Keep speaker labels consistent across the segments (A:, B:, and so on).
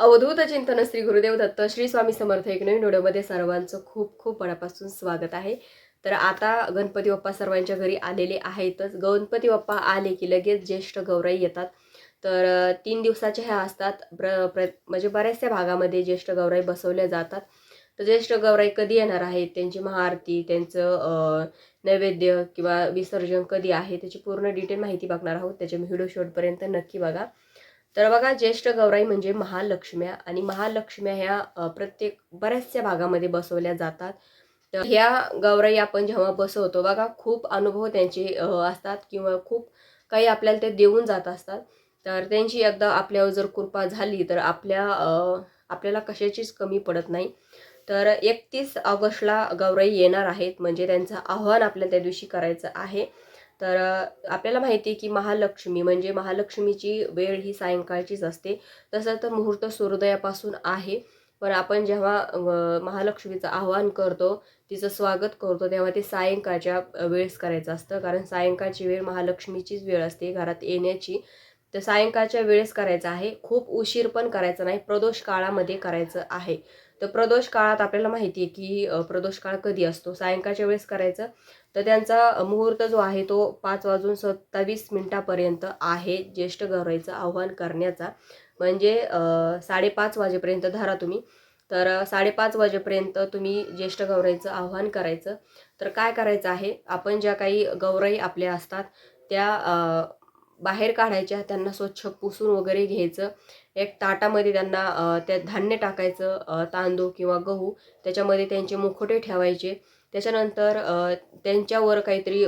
A: अवधूत चिंतन श्री गुरुदेव दत्त श्री स्वामी समर्थ एक नवीन व्हिडिओमध्ये सर्वांचं खूप खूप मनापासून स्वागत आहे. तर आता गणपती बाप्पा सर्वांच्या घरी आलेले आहेतच. गणपती बाप्पा आले की लगेच ज्येष्ठ गौराई येतात. तर तीन दिवसाच्या ह्या असतात. प्र प्र म्हणजे बऱ्याचशा भागामध्ये ज्येष्ठ गौराई बसवल्या जातात. तर ज्येष्ठ गौराई कधी येणार आहेत? त्यांची महाआरती त्यांचं नैवेद्य किंवा विसर्जन कधी आहे? त्याची पूर्ण डिटेल माहिती बघणार आहोत. त्याच्या व्हिडिओ शेवटपर्यंत नक्की बघा. तर बघा ज्येष्ठ गौराई म्हणजे महालक्ष्म्या आणि महालक्ष्म्या ह्या प्रत्येक बऱ्याचशा भागामध्ये बसवल्या जातात. तर ह्या गौराई आपण जेव्हा बसवतो बघा खूप अनुभव त्यांचे असतात किंवा खूप काही आपल्याला ते देऊन जात असतात. तर त्यांची एकदा आपल्यावर जर कृपा झाली तर आपल्या आपल्याला कशाचीच कमी पडत नाही. तर एकतीस ऑगस्टला गौराई येणार आहेत म्हणजे त्यांचं आव्हान आपल्याला त्या दिवशी करायचं आहे. तर आपल्याला माहिती आहे की महालक्ष्मी म्हणजे महालक्ष्मीची वेळ ही सायंकाळचीच असते. तसं तर मुहूर्त सूर्योदयापासून आहे. पण आपण जेव्हा महालक्ष्मीचं आवाहन करतो तिचं स्वागत करतो तेव्हा ते सायंकाळच्या वेळेस करायचं असतं. कारण सायंकाळची वेळ महालक्ष्मीचीच वेळ असते घरात येण्याची. तर सायंकाळच्या वेळेस करायचं आहे. खूप उशीर पण करायचा नाही. प्रदोष काळामध्ये करायचं आहे. तर प्रदोष काळात आपल्याला माहिती आहे की प्रदोष काळ कधी असतो? सायंकाळच्या वेळेस करायचं. तर त्यांचा मुहूर्त जो आहे तो पाच वाजून सत्तावीस मिनिटापर्यंत आहे ज्येष्ठ गौराईचं आव्हान करण्याचा. म्हणजे साडेपाच वाजेपर्यंत धरा तुम्ही. तर साडेपाच वाजेपर्यंत तुम्ही ज्येष्ठ गौराईचं आव्हान करायचं. तर काय करायचं आहे? आपण ज्या काही गौराई आपल्या असतात त्या बाहेर काढायच्या त्यांना स्वच्छ पुसून वगैरे घ्यायचं. एक ताटामध्ये त्यांना त्या धान्य टाकायचं तांदूळ किंवा गहू त्याच्यामध्ये त्यांचे मुखोटे ठेवायचे. त्याच्यानंतर त्यांच्यावर काहीतरी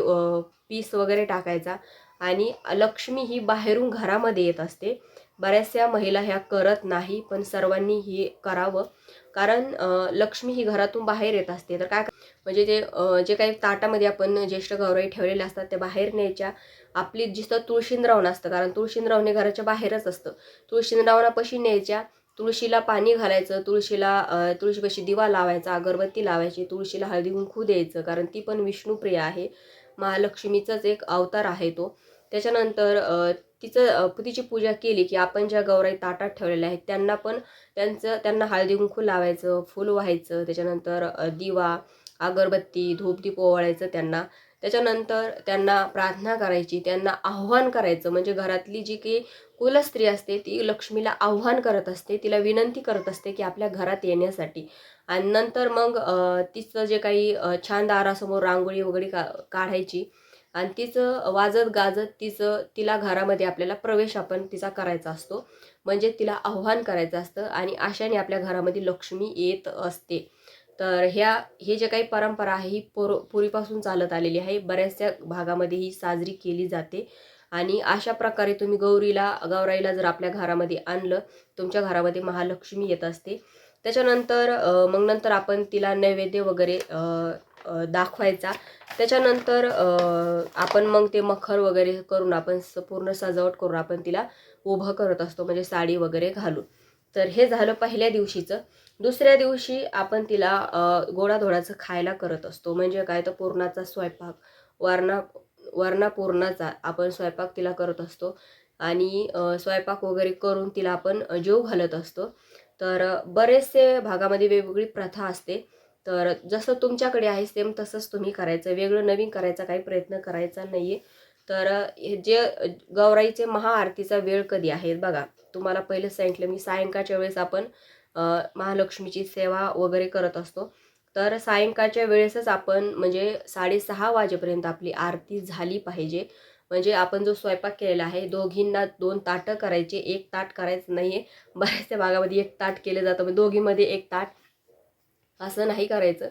A: पीस वगैरे टाकायचा आणि लक्ष्मी ही बाहेरून घरामध्ये येत असते. बऱ्याचशा महिला ह्या करत नाही पण सर्वांनी हे करावं. कारण लक्ष्मी ही घरातून बाहेर येत असते. तर काय म्हणजे ते जे काही ताटामध्ये आपण ज्येष्ठ गौराई ठेवलेल्या असतात त्या बाहेर न्यायच्या. आपली जिथं तुळशींद्रावण असतं कारण तुळशींद्रावण हे घराच्या बाहेरच असतं. तुळशींद्रावणापाशी न्यायच्या. तुळशीला पाणी घालायचं तुळशीला तुळशीपाशी दिवा लावायचा अगरबत्ती लावायची तुळशीला हळदी कुंकू द्यायचं कारण ती पण विष्णुप्रिय आहे. महालक्ष्मीचाच एक अवतार आहे तो. त्याच्यानंतर तिचं तिची पूजा केली की आपण ज्या गौराई ताटात ठेवलेल्या आहेत त्यांना पण त्यांचं त्यांना हळदी कुंकू लावायचं फुल व्हायचं त्याच्यानंतर दिवा अगरबत्ती धूपदीप ओवाळायचं त्यांना. त्याच्यानंतर त्यांना प्रार्थना करायची त्यांना आव्हान करायचं. म्हणजे घरातली जी काही कुलस्त्री असते ती लक्ष्मीला आव्हान करत असते तिला विनंती करत असते की आपल्या घरात येण्यासाठी. आणि नंतर मग तिचं जे काही छान दारासमोर रांगोळी वगैरे का काढायची आणि तिचं वाजत गाजत तिचं तिला घरामध्ये आपल्याला प्रवेश आपण तिचा करायचा असतो. म्हणजे तिला आव्हान करायचं असतं आणि अशाने आपल्या घरामध्ये लक्ष्मी येत असते. तर ह्या हे जे काही परंपरा आहे ही पूर पूर्वीपासून चालत आलेली आहे. बऱ्याचशा भागामध्ये ही साजरी केली जाते. आणि अशा प्रकारे तुम्ही गौरीला गौराईला जर आपल्या घरामध्ये आणलं तुमच्या घरामध्ये महालक्ष्मी येत असते. त्याच्यानंतर मग नंतर आपण तिला नैवेद्य वगैरे दाखवायचा. त्याच्यानंतर आपण मग ते मखर वगैरे करून आपण स पूर्ण सजावट करून आपण तिला उभं करत असतो म्हणजे साडी वगैरे घालून. तर हे झालं पहिल्या दिवशीचं. दुसऱ्या दिवशी आपण तिला गोडाधोडाचं खायला करत असतो. म्हणजे काय? तर पुरणाचा स्वयंपाक वरणा वरणा पुरणाचा आपण स्वयंपाक तिला करत असतो. आणि स्वयंपाक वगैरे करून तिला आपण जेव घालत असतो. तर बरेचसे भागामध्ये वेगवेगळी प्रथा असते. तर जसं तुमच्याकडे आहे सेम तसंच तुम्ही करायचं. वेगळं नवीन करायचा काही प्रयत्न करायचा नाही आहे तर हे जे गौराईचे महाआरतीचा वेळ कधी आहे बघा. तुम्हाला पहिलं सांगितलं मी सायंकाळच्या वेळेस आपण महालक्ष्मीची सेवा वगैरे करत असतो. तर सायंकाळच्या वेळेसच आपण म्हणजे साडेसहा वाजेपर्यंत आपली आरती झाली पाहिजे. म्हणजे आपण जो स्वयंपाक केलेला आहे दोघींना दोन ताटं करायचे. एक ताट करायचं नाही आहे बऱ्याचशा भागामध्ये एक ताट केलं जातं म्हणजे दोघीमध्ये एक ताट असं नाही करायचं.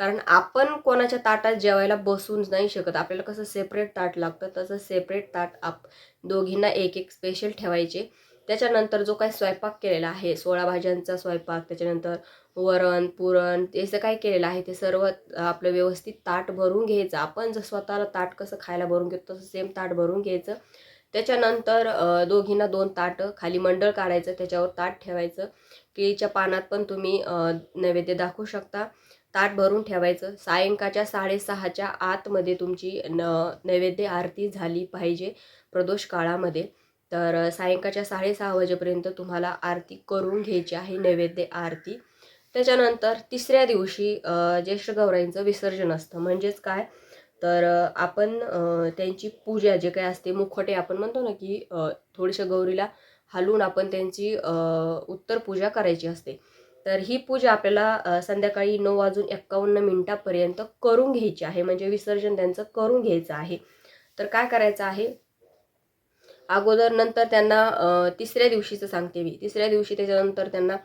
A: कारण आपण कोणाच्या ताटात जेवायला बसून नाही शकत. आपल्याला कसं सेपरेट ताट लागतं तसं सेपरेट ताट आप दोघींना एक एक स्पेशल ठेवायचे. त्याच्यानंतर जो काही स्वयंपाक केलेला आहे सोळा भाज्यांचा स्वयंपाक त्याच्यानंतर वरण पुरण ते जे काय केलेलं आहे ते सर्व आपलं व्यवस्थित ताट भरून घ्यायचं. आपण जर स्वतःला ताट कसं खायला भरून घेतो तसं सेम ताट भरून घ्यायचं. त्याच्यानंतर दोघींना दोन ताटं खाली मंडळ काढायचं त्याच्यावर ताट ठेवायचं. केळीच्या पानात पण तुम्ही नैवेद्य दाखवू शकता. ताट भरून ठेवायचं. सायंकाळच्या साडेसहाच्या आतमध्ये तुमची न नैवेद्य आरती झाली पाहिजे प्रदोष काळामध्ये. तर सायंकाळच्या साडेसहा वाजेपर्यंत तुम्हाला आरती करून घ्यायची आहे नैवेद्य आरती. त्याच्यानंतर तिसऱ्या दिवशी ज्येष्ठ गौराईंचं विसर्जन असतं. म्हणजेच काय? तर आपण त्यांची पूजा जे काही असते मुखवटे आपण म्हणतो ना की थोडीशा गौरीला हलवून आपण त्यांची उत्तर पूजा करायची असते. तर ही पूजा आपल्याला संध्याकाळी नऊ वाजून एक्कावन्न मिनटापर्यंत करून घ्यायची आहे. म्हणजे विसर्जन त्यांचं करून घ्यायचं आहे. तर काय करायचं आहे? अगोदर नंतर त्यांना तिसऱ्या दिवशीचं सांगते मी. तिसऱ्या दिवशी त्याच्यानंतर त्यांना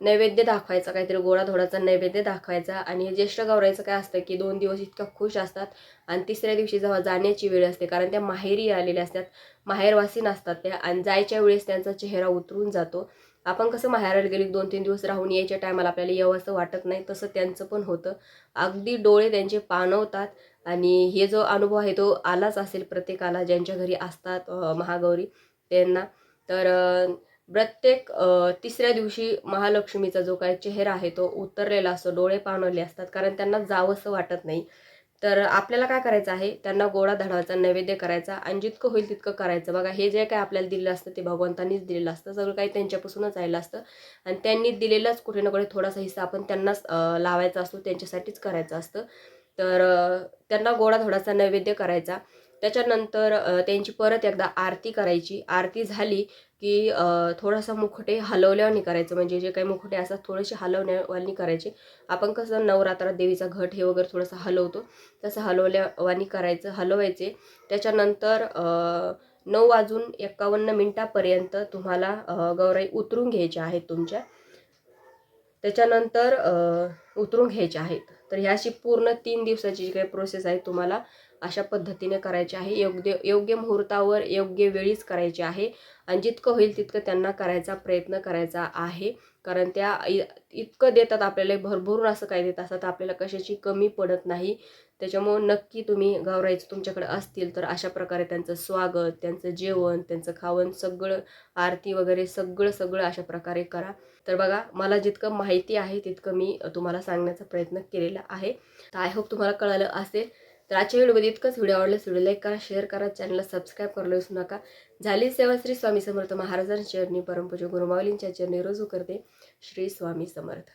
A: नैवेद्य दाखवायचा काहीतरी गोडाधोडाचा नैवेद्य दाखवायचा आणि हे ज्येष्ठ गौरायचं काय असतं की दोन दिवस इतक्या खुश असतात आणि तिसऱ्या दिवशी जेव्हा जाण्याची वेळ असते कारण त्या माहेरी आलेल्या असतात माहेरवासी नसतात त्या आणि जायच्या वेळेस त्यांचा चेहरा उतरून जातो. आपण कसं माहेराला गेली दोन तीन दिवस राहून यायच्या टायमाला आपल्याला यावं असं वाटत नाही तसं त्यांचं पण होतं. अगदी डोळे त्यांचे पाणवतात आणि हे जो अनुभव आहे तो आलाच असेल प्रत्येकाला ज्यांच्या घरी असतात महागौरी त्यांना. तर प्रत्येक तिसऱ्या दिवशी महालक्ष्मीचा जो काय चेहरा आहे तो उतरलेला असतो डोळे पाणवले असतात कारण त्यांना जावंसं वाटत नाही. तर आपल्याला काय करायचं आहे? त्यांना गोडा धडावाचा नैवेद्य करायचा आणि जितकं होईल तितकं करायचं. बघा हे जे काय आपल्याला दिलेलं असतं ते भगवंतांनीच दिलेलं असतं. सगळं काही त्यांच्यापासूनच आलेलं असतं. आणि त्यांनी दिलेलाच कुठे ना कुठे थोडासा हिस्सा आपण त्यांनाच लावायचा असतो त्यांच्यासाठीच करायचं असतं. तर त्यांना गोडा थोडासा नैवेद्य करायचा. त्याच्यानंतर त्यांची परत एकदा आरती करायची. आरती झाली की थोडासा मुखटे हलवल्यावानी करायचं. म्हणजे जे काही मुखटे असतात थोडेसे हलवण्यावानी करायचे. आपण कसं नवरात्रात देवीचा घट हे वगैरे थोडंसं हलवतो तसं हलवल्यावानी करायचं हलवायचे. त्याच्यानंतर नऊ वाजून एकावन्न मिनटापर्यंत तुम्हाला गौराई उतरून घ्यायच्या आहेत तुमच्या. त्याच्यानंतर उतरून घ्यायचे आहेत. तर ह्या अशी पूर्ण तीन दिवसाची जी काही प्रोसेस आहे तुम्हाला अशा पद्धतीने करायची आहे. योग्य योग्य मुहूर्तावर योग्य वेळीच करायची आहे आणि जितकं होईल तितकं त्यांना करायचा प्रयत्न करायचा आहे. कारण त्या इतकं देतात आपल्याला भरभरून असं काय देत असतात आपल्याला कशाची कमी पडत नाही. त्याच्यामुळं नक्की तुम्ही गौराईचं तुमच्याकडे असतील तर अशा प्रकारे त्यांचं स्वागत त्यांचं जेवण त्यांचं खावण सगळं आरती वगैरे सगळं सगळं अशा प्रकारे करा. तर बघा मला जितकं माहिती आहे तितकं मी तुम्हाला सांगण्याचा प्रयत्न केलेला आहे. तर आय होप तुम्हाला कळालं असेल. तर आजच्या व्हिडिओमध्ये इतकंच. व्हिडिओ आवडल्यास व्हिडिओ लाईक करा शेअर करा चॅनलला सबस्क्राईब करायला विसरू नका. झाली सेवा श्री स्वामी समर्थ महाराजांच्या चरणी परमपूज्य गुरुमावलींच्या चरणी रुजू करते श्री स्वामी समर्थ.